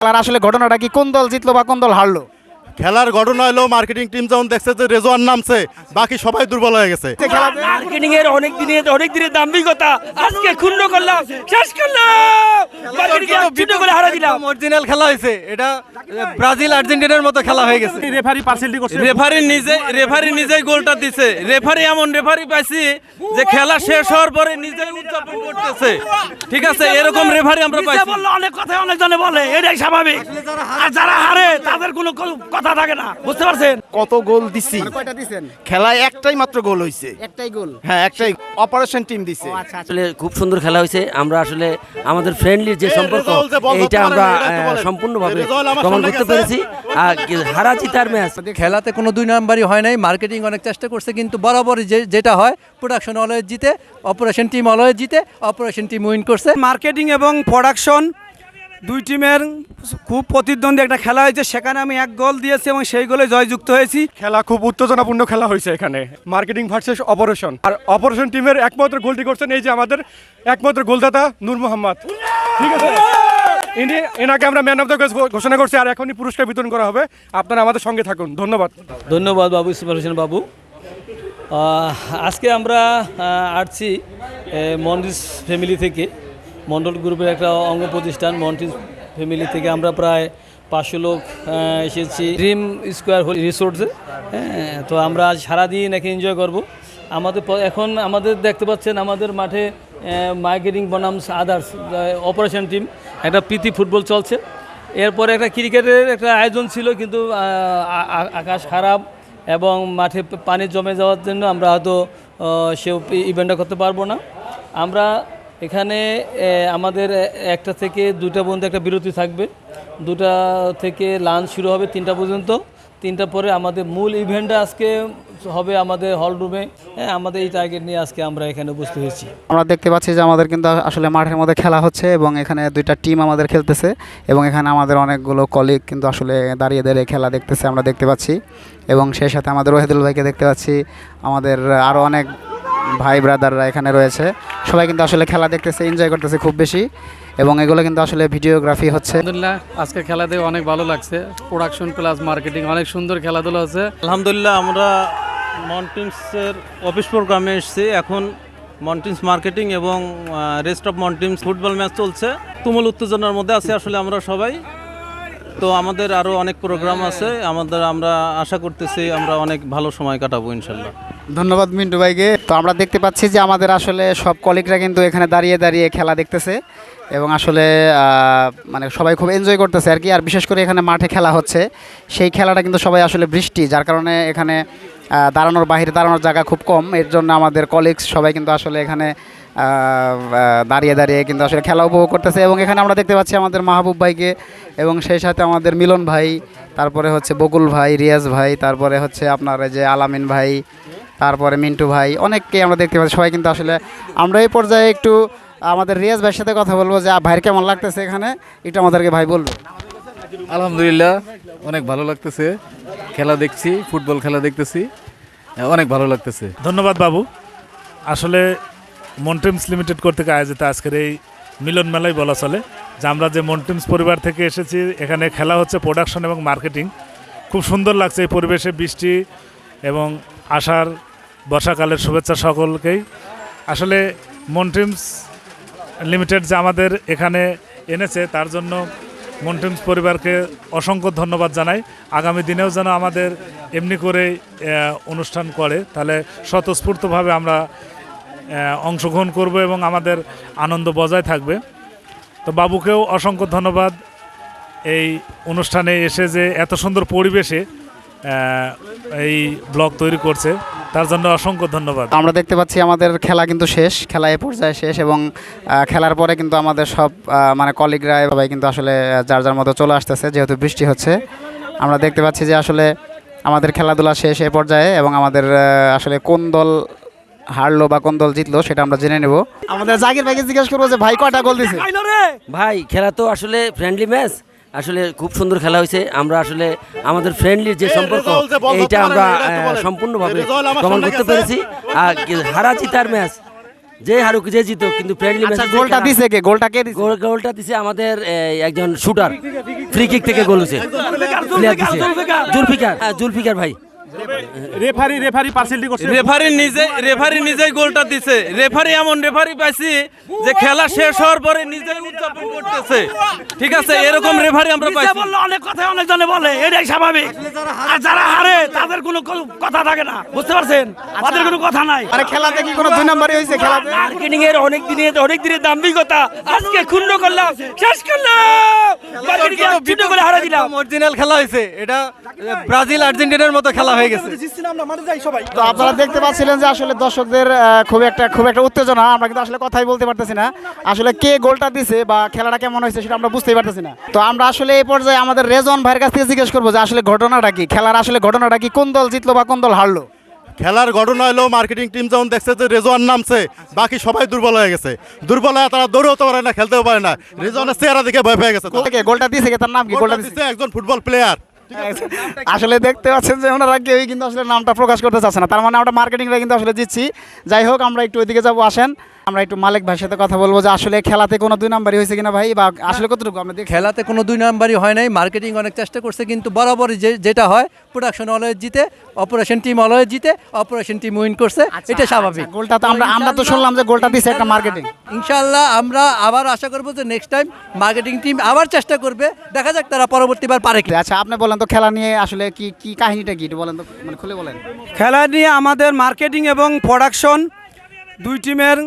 আসলে ঘটনাটা কি কোন দল জিতলো বা কোন দল হারলো? খেলার ঘটনা হলো মার্কেটিং টিম যখন দেখছে যে রেজওয়ান নামছে বাকি সবাই দুর্বল হয়ে গেছে। মার্কেটিং এর অনেক দিনের অনেক দিনের দাম্ভিকতা। আজকে ক্ষুণ্ণ করলাম শেষ করলাম। মার্কেটিং করে হারা দিলাম। অরিজিনাল খেলা হয়েছে। এটা ব্রাজিল আর্জেন্টিনার মতো খেলা হয়ে গেছে। রেফারি পার্সেন্টি করছে। রেফারি নিজে রেফারি নিজেই গোলটা দিছে। রেফারি এমন রেফারি পাইছি যে খেলা শেষ হওয়ার পরে নিজেই উদযাপন করতেছে। ঠিক আছে? এরকম রেফারি আমরা পাইছি। বললে অনেক কথা অনেক জনে বলে এটাই স্বাভাবিক। আর যারা হারে তাদের কোনো কোনো কথা থাকে না বুঝতে পারছেন? কত গোল দিছি। কয়টা দিছেন? খেলায় একটাই মাত্র গোল হইছে। একটাই গোল? হ্যাঁ একটাই। অপারেশন টিম দিছে। আচ্ছা আচ্ছা। আসলে খুব সুন্দর খেলা হয়েছে আমরা আসলে আমাদের ফ্রেন্ডলি যে সম্পর্ক আমরা এটা বলেন। সম্পূর্ণভাবে আমার প্রমাণ করতে পেরেছি। আর হারা জিতার ম্যাচ খেলাতে কোনো দুই নাম্বারই হয় নাই। মার্কেটিং অনেক চেষ্টা করছে কিন্তু বরাবরই যে যেটা হয় প্রোডাকশন অলওয়েজ জিতে অপারেশন টিম অলওয়েজ জিতে অপারেশন টিম উইন করছে। মার্কেটিং এবং প্রোডাকশন দুই টিমের খুব প্রতিদ্বন্দ্বী একটা খেলা হয়েছে। সেখানে আমি এক গোল দিয়েছি এবং সেই গোলে জয়যুক্ত হয়েছি। খেলা খুব উত্তেজনাপূর্ণ খেলা হয়েছে এখানে। মার্কেটিং ভার্সেস অপারেশন আর অপারেশন টিমের একমাত্র গোলটি করছেন এই যে আমাদের একমাত্র গোলদাতা নূর মোহাম্মদ। ঠিক আছে? ইনি এনাকে আমরা ম্যান অফ দ্য ঘোষণা করছি আর এখনই পুরস্কার বিতরণ করা হবে। আপনারা আমাদের সঙ্গে থাকুন। ধন্যবাদ। ধন্যবাদ বাবু ইসমাল হোসেন বাবু। আজকে আমরা আসছি মন্ডিস ফ্যামিলি থেকে। মন্ডল গ্রুপের একটা অঙ্গ প্রতিষ্ঠান মন্টিস ফ্যামিলি থেকে আমরা প্রায় পাঁচশো লোক এসেছি। ড্রিম স্কোয়ার হোল রিসোর্টসে হ্যাঁ তো আমরা আজ সারাদিন একে এনজয় করব। আমাদের এখন আমাদের দেখতে পাচ্ছেন আমাদের মাঠে মার্কেটিং বনামস আদার্স অপারেশন টিম একটা প্রীতি ফুটবল চলছে। এরপরে একটা ক্রিকেটের একটা আয়োজন ছিল, কিন্তু আকাশ খারাপ এবং মাঠে পানি জমে যাওয়ার জন্য আমরা হয়তো সে ইভেন্টটা করতে পারব না। আমরা এখানে আমাদের একটা থেকে দুটা পর্যন্ত একটা বিরতি থাকবে। দুটা থেকে লাঞ্চ শুরু হবে তিনটা পর্যন্ত। তিনটা পরে আমাদের মূল ইভেন্টটা আজকে হবে আমাদের হল রুমে হ্যাঁ আমাদের এই টার্গেট নিয়ে আজকে আমরা এখানে উপস্থিত হয়েছি। আমরা দেখতে পাচ্ছি যে আমাদের কিন্তু আসলে মাঠের মধ্যে খেলা হচ্ছে এবং এখানে দুইটা টিম আমাদের খেলতেছে এবং এখানে আমাদের অনেকগুলো কলিগ কিন্তু আসলে দাঁড়িয়ে দাঁড়িয়ে খেলা দেখতেছে, আমরা দেখতে পাচ্ছি। এবং সেই সাথে আমাদের ওহেদুল ভাইকে দেখতে পাচ্ছি। আমাদের আরও অনেক ভাই ব্রাদাররা এখানে রয়েছে। সবাই কিন্তু আসলে খেলা দেখতেছে এনজয় করতেছে খুব বেশি। এবং এগুলো কিন্তু আসলে ভিডিওগ্রাফি হচ্ছে। আলহামদুলিল্লাহ আজকে খেলা দেখে অনেক ভালো লাগছে। প্রোডাকশন প্লাস মার্কেটিং অনেক সুন্দর খেলাধুলা হচ্ছে। আলহামদুলিল্লাহ আমরা মন্টিন্সের অফিস প্রোগ্রামে এসেছি। এখন মন্টিন্স মার্কেটিং এবং রেস্ট অফ মন্টিন্স ফুটবল ম্যাচ চলছে। তুমুল উত্তেজনার মধ্যে আছে আসলে আমরা সবাই। তো আমাদের আরও অনেক প্রোগ্রাম আছে। আমাদের আমরা আশা করতেছি আমরা অনেক ভালো সময় কাটাবো ইনশাল্লাহ। ধন্যবাদ মিন্টু ভাইকে। তো আমরা দেখতে পাচ্ছি যে আমাদের আসলে সব কলিগরা কিন্তু এখানে দাঁড়িয়ে দাঁড়িয়ে খেলা দেখতেছে এবং আসলে মানে সবাই খুব এনজয় করতেছে আর কি। আর বিশেষ করে এখানে মাঠে খেলা হচ্ছে। সেই খেলাটা কিন্তু সবাই আসলে বৃষ্টি, যার কারণে এখানে দাঁড়ানোর বাইরে দাঁড়ানোর জায়গা খুব কম। এর জন্য আমাদের কলিগস সবাই কিন্তু আসলে এখানে দাঁড়িয়ে দাঁড়িয়ে কিন্তু আসলে খেলা উপভোগ করতেছে। এবং এখানে আমরা দেখতে পাচ্ছি আমাদের মাহবুব ভাইকে এবং সেই সাথে আমাদের মিলন ভাই, তারপরে হচ্ছে বকুল ভাই, রিয়াজ ভাই, তারপরে হচ্ছে আপনার এই যে আলামিন ভাই তারপরে মিন্টু ভাই অনেককে আমরা দেখতে পাচ্ছি। সবাই কিন্তু আসলে আমরা এই পর্যায়ে একটু আমাদের রিয়াজ ভাইয়ের সাথে কথা বলব যে ভাইয়ের কেমন লাগতেছে এখানে? একটু আমাদেরকে ভাই বলব। আলহামদুলিল্লাহ অনেক ভালো লাগতেছে। খেলা দেখছি ফুটবল খেলা দেখতেছি। অনেক ভালো লাগতেছে। ধন্যবাদ বাবু। আসলে মন্টিমস লিমিটেড কর্তৃক আয়োজিত আজকের এই মিলন মেলাই বলা চলে যে আমরা যে মন্টিমস পরিবার থেকে এসেছি এখানে খেলা হচ্ছে প্রোডাকশন এবং মার্কেটিং খুব সুন্দর লাগছে এই পরিবেশে বৃষ্টি এবং আষাঢ় বর্ষাকালের শুভেচ্ছা সকলকেই। আসলে মন্টিমস লিমিটেড যে আমাদের এখানে এনেছে, তার জন্য মন্টিমস পরিবারকে অসংখ্য ধন্যবাদ জানাই। আগামী দিনেও যেন আমাদের এমনি করে অনুষ্ঠান করে, তাহলে স্বতঃস্ফূর্তভাবে আমরা অংশগ্রহণ করব এবং আমাদের আনন্দ বজায় থাকবে। তো বাবুকেও অসংখ্য ধন্যবাদ। এই অনুষ্ঠানে এসে যে এত সুন্দর পরিবেশে এই ব্লগ তৈরি করছে। তার জন্য অসংখ্য ধন্যবাদ। আমরা দেখতে পাচ্ছি আমাদের খেলা কিন্তু শেষ খেলা এ পর্যায়ে শেষ এবং খেলার পরে কিন্তু আমাদের সব মানে কলিগরা সবাই কিন্তু আসলে যার যার মতো চলে আসতেছে যেহেতু বৃষ্টি হচ্ছে। আমরা দেখতে পাচ্ছি যে আসলে আমাদের খেলাধুলা শেষ এ পর্যায়ে এবং আমাদের আসলে কোন দল হারলো বা কোন দল জিতলো সেটা আমরা জেনে নেব। আমাদের জাকির ভাইকে জিজ্ঞেস করব যে ভাই কয়টা গোল দিছে? ভাই খেলা তো আসলে ফ্রেন্ডলি ম্যাচ আসলে খুব সুন্দর খেলা হয়েছে। আমরা আসলে আমাদের ফ্রেন্ডলির যে সম্পর্ক এইটা আমরা। সম্পূর্ণভাবে প্রমাণ করতে পেরেছি। আর হারা জিতার ম্যাচ যে হারুক যে জিতো কিন্তু ফ্রেন্ডলি ম্যাচ গোলটা দিছে কে? গোলটা কে দিছে? গোল গোলটা দিছে আমাদের একজন শুটার ফ্রি কিক থেকে গোল হয়েছে। জুলফিকার। হ্যাঁ জুলফিকার ভাই। রেফারি রেফারি পার্সেন্টি করছে। রেফারি নিজে রেফারি নিজেই গোলটা দিছে। রেফারি এমন রেফারি পাইছি যে খেলা শেষ হওয়ার পরে নিজেই উদযাপন করতেছে। ঠিক আছে এরকম রেফারি আমরা পাইছি। বললে অনেক কথা অনেক জনে বলে। এটাই স্বাভাবিক। আর যারা হারে তাদের কোনো কথা থাকে না। বুঝতে পারছেন? তাদের কোনো কথা নাই। আরে খেলাতে কি কোনো দুই নাম্বারই হয়েছে খেলাতে। মার্কেটিং এর অনেক দিনের অনেক দিনের দাম্ভিকতা। আজকে ক্ষুণ্ণ করলাম শেষ করলাম। মার্কেটিং ছোট করে হারা দিলাম। অরিজিনাল খেলা হয়েছে এটা ব্রাজিল আর্জেন্টিনার মতো খেলা হয়ে গেছে। তো আপনারা দেখতে পাচ্ছিলেন যে আসলে দর্শকদের খুব একটা খুব একটা উত্তেজনা আমরা কিন্তু আসলে কথাই বলতে পারতেছি না। আসলে কে গোলটা দিছে বা খেলাটা কেমন হয়েছে সেটা আমরা বুঝতেই পারতেছি না। তো আমরা আসলে এই পর্যায়ে আমাদের রেজন ভাইয়ের কাছ থেকে জিজ্ঞেস করব যে আসলে ঘটনাটা কি? খেলার আসলে ঘটনাটা কি? কোন দল জিতলো বা কোন দল হারলো? খেলার ঘটনা হলো মার্কেটিং টিম যেমন দেখছে যে রেজওয়ান নামছে বাকি সবাই দুর্বল হয়ে গেছে। দুর্বল হয়ে তারা দৌড়তে পারে না খেলতেও পারে না। রেজওয়ানের চেহারা দেখে ভয় পেয়ে গেছে। গোলটা কে? গোলটা দিছে তার নাম কি? গোলটা দিছে। দিচ্ছে একজন ফুটবল প্লেয়ার আসলে দেখতে পাচ্ছেন যে ওনারা কেউই কিন্তু আসলে নামটা প্রকাশ করতে চাচ্ছে না। তার মানে আমরা মার্কেটিংটা কিন্তু আসলে দিচ্ছি। যাই হোক আমরা একটু ওইদিকে যাব আসেন। আমরা একটু মালিক ভাইয়ের সাথে কথা বলব যে আসলে খেলাতে কোনো দুই নাম্বারই হয়েছে কিনা ভাই? বা আসলে কতটুকু আমরা দেখি খেলাতে কোনো দুই নাম্বারই হয় নাই মার্কেটিং অনেক চেষ্টা করছে কিন্তু বরাবরই যে যেটা হয় প্রোডাকশন অলওয়েজ জিতে অপারেশন টিম অলওয়েজ জিতে অপারেশন টিম উইন করছে এটা স্বাভাবিক। আচ্ছা, গোলটা তো আমরা আমরা তো শুনলাম যে গোলটা দিছে একটা মার্কেটিং ইনশাল্লাহ আমরা আবার আশা করব যে নেক্সট টাইম মার্কেটিং টিম আবার চেষ্টা করবে দেখা যাক তারা পরবর্তীবার পারে কি আচ্ছা আপনি বলেন তো খেলা নিয়ে আসলে কি কি কাহিনীটা কি একটু বলেন তো মানে খুলে বলেন। খেলা নিয়ে আমাদের মার্কেটিং এবং প্রোডাকশন দুই টিমের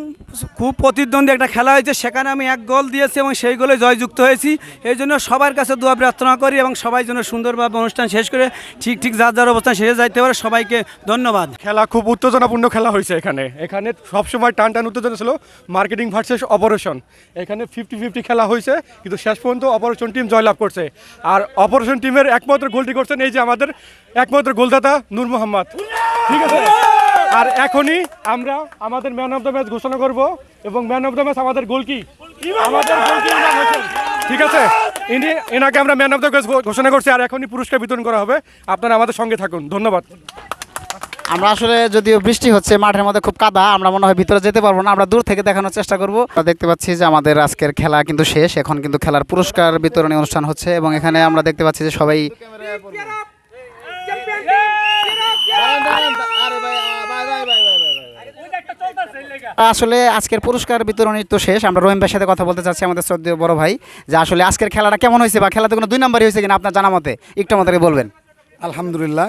খুব প্রতিদ্বন্দ্বী একটা খেলা হয়েছে। সেখানে আমি এক গোল দিয়েছি এবং সেই গোলে জয়যুক্ত হয়েছি। এই জন্য সবার কাছে দোয়া প্রার্থনা করি এবং সবাই যেন সুন্দরভাবে অনুষ্ঠান শেষ করে ঠিক ঠিক যার যার অবস্থান শেষে যাইতে পারে। সবাইকে ধন্যবাদ। খেলা খুব উত্তেজনাপূর্ণ খেলা হয়েছে এখানে। এখানে সবসময় টান টান উত্তেজনা ছিল মার্কেটিং ভার্সেস অপারেশন। এখানে ফিফটি ফিফটি খেলা হয়েছে, কিন্তু শেষ পর্যন্ত অপারেশন টিম জয়লাভ করছে। আর অপারেশন টিমের একমাত্র গোলটি করছেন এই যে আমাদের একমাত্র গোলদাতা নূর মোহাম্মদ। ঠিক আছে? আর এখনই আমরা আমাদের ম্যান অফ দ্য ম্যাচ ঘোষণা করব এবং ম্যান অফ দ্য ম্যাচ আমাদের গোলকি আমাদের। ঠিক আছে? ইনি, এনাকে আমরা ম্যান অফ দ্য ম্যাচ ঘোষণা করছি আর এখনই পুরস্কার বিতরণ করা হবে। আপনারা আমাদের সঙ্গে থাকুন। ধন্যবাদ। আমরা আসলে যদিও বৃষ্টি হচ্ছে, মাঠের মধ্যে খুব কাদা, আমরা মনে হয় ভিতরে যেতে পারব না, আমরা দূর থেকে দেখানোর চেষ্টা করব। দেখতে পাচ্ছি যে আমাদের আজকের খেলা কিন্তু শেষ, এখন কিন্তু খেলার পুরস্কার বিতরণী অনুষ্ঠান হচ্ছে এবং এখানে আমরা দেখতে পাচ্ছি যে সবাই আসলে আজকের পুরস্কার বিতরণী তো শেষ। আমরা রহিম ভাইয়ের সাথে কথা বলতে চাচ্ছি আমাদের শ্রদ্ধেয় বড় ভাই। যে আসলে আজকের খেলাটা কেমন হয়েছে বা খেলাতে কোনো দুই নাম্বারই হয়েছে কিনা আপনার জানা মতে? একটু আমাদেরকে বলবেন। আলহামদুলিল্লাহ।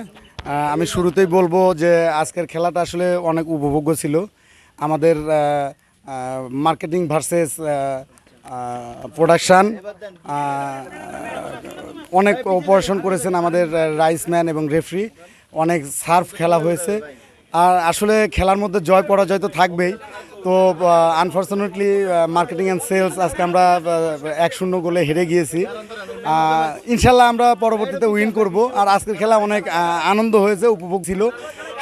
আমি শুরুতেই বলব যে আজকের খেলাটা আসলে অনেক উপভোগ্য ছিল। আমাদের মার্কেটিং ভার্সেস প্রোডাকশান অনেক অপারেশন করেছেন আমাদের রাইসম্যান এবং রেফরি অনেক সার্ফ খেলা হয়েছে। আর আসলে খেলার মধ্যে জয়, পরাজয় তো থাকবেই। তো আনফর্চুনেটলি মার্কেটিং অ্যান্ড সেলস আজকে আমরা এক শূন্য গোলে হেরে গিয়েছি। ইনশাল্লাহ আমরা পরবর্তীতে উইন করব। আর আজকের খেলা অনেক আনন্দ হয়েছে, উপভোগ ছিল।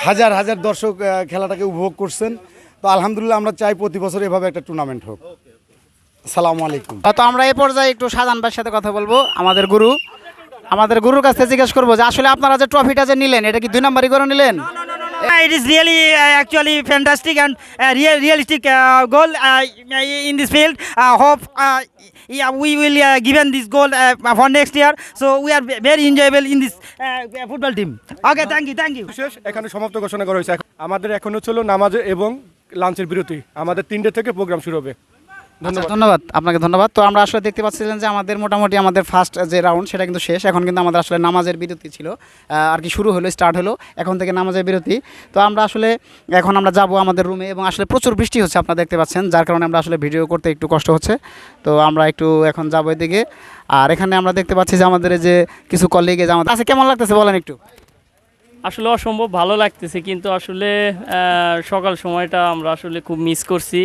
হাজার হাজার দর্শক খেলাটাকে উপভোগ করছেন। তো আলহামদুলিল্লাহ আমরা চাই প্রতি বছর এভাবে একটা টুর্নামেন্ট হোক। আসসালামু আলাইকুম। তো আমরা এই পর্যায়ে একটু সাজান ভাইয়ের সাথে কথা বলব, আমাদের গুরু। আমাদের গুরুর কাছে জিজ্ঞেস করব যে, আসলে আপনারা যে ট্রফিটা যে নিলেন, এটা কি দুই নাম্বারই করে নিলেন? It is really actually fantastic and realistic goal in this field hope we will given this goal for next year so we are very enjoyable in this football team okay thank you thank you এখানে সমাপ্ত ঘোষণা করা হয়েছে। আমাদের এখনও ছিল নামাজ এবং লাঞ্চের বিরতি। আমাদের তিনটে থেকে প্রোগ্রাম শুরু হবে। আচ্ছা, ধন্যবাদ। আপনাকে ধন্যবাদ। তো আমরা আসলে দেখতে পাচ্ছিলেন যে আমাদের মোটামুটি আমাদের ফার্স্ট যে রাউন্ড সেটা কিন্তু শেষ। এখন কিন্তু আমাদের আসলে নামাজের বিরতি ছিল। আর কি শুরু হলো স্টার্ট হলো। এখন থেকে নামাজের বিরতি। তো আমরা আসলে এখন আমরা যাব আমাদের রুমে এবং আসলে প্রচুর বৃষ্টি হচ্ছে আপনারা দেখতে পাচ্ছেন। যার কারণে আমরা আসলে ভিডিও করতে একটু কষ্ট হচ্ছে। তো আমরা একটু এখন যাব এদিকে। আর এখানে আমরা দেখতে পাচ্ছি যে আমাদের এই যে কিছু কলিগে যে আমাদের আচ্ছা কেমন লাগতেছে বলেন একটু। আসলে অসম্ভব ভালো লাগতেছে কিন্তু আসলে সকাল সময়টা আমরা আসলে খুব মিস করছি।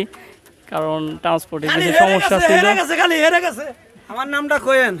কারণ ট্রান্সপোর্টের কিছু সমস্যা ছিল আমার নামটা কোয়েন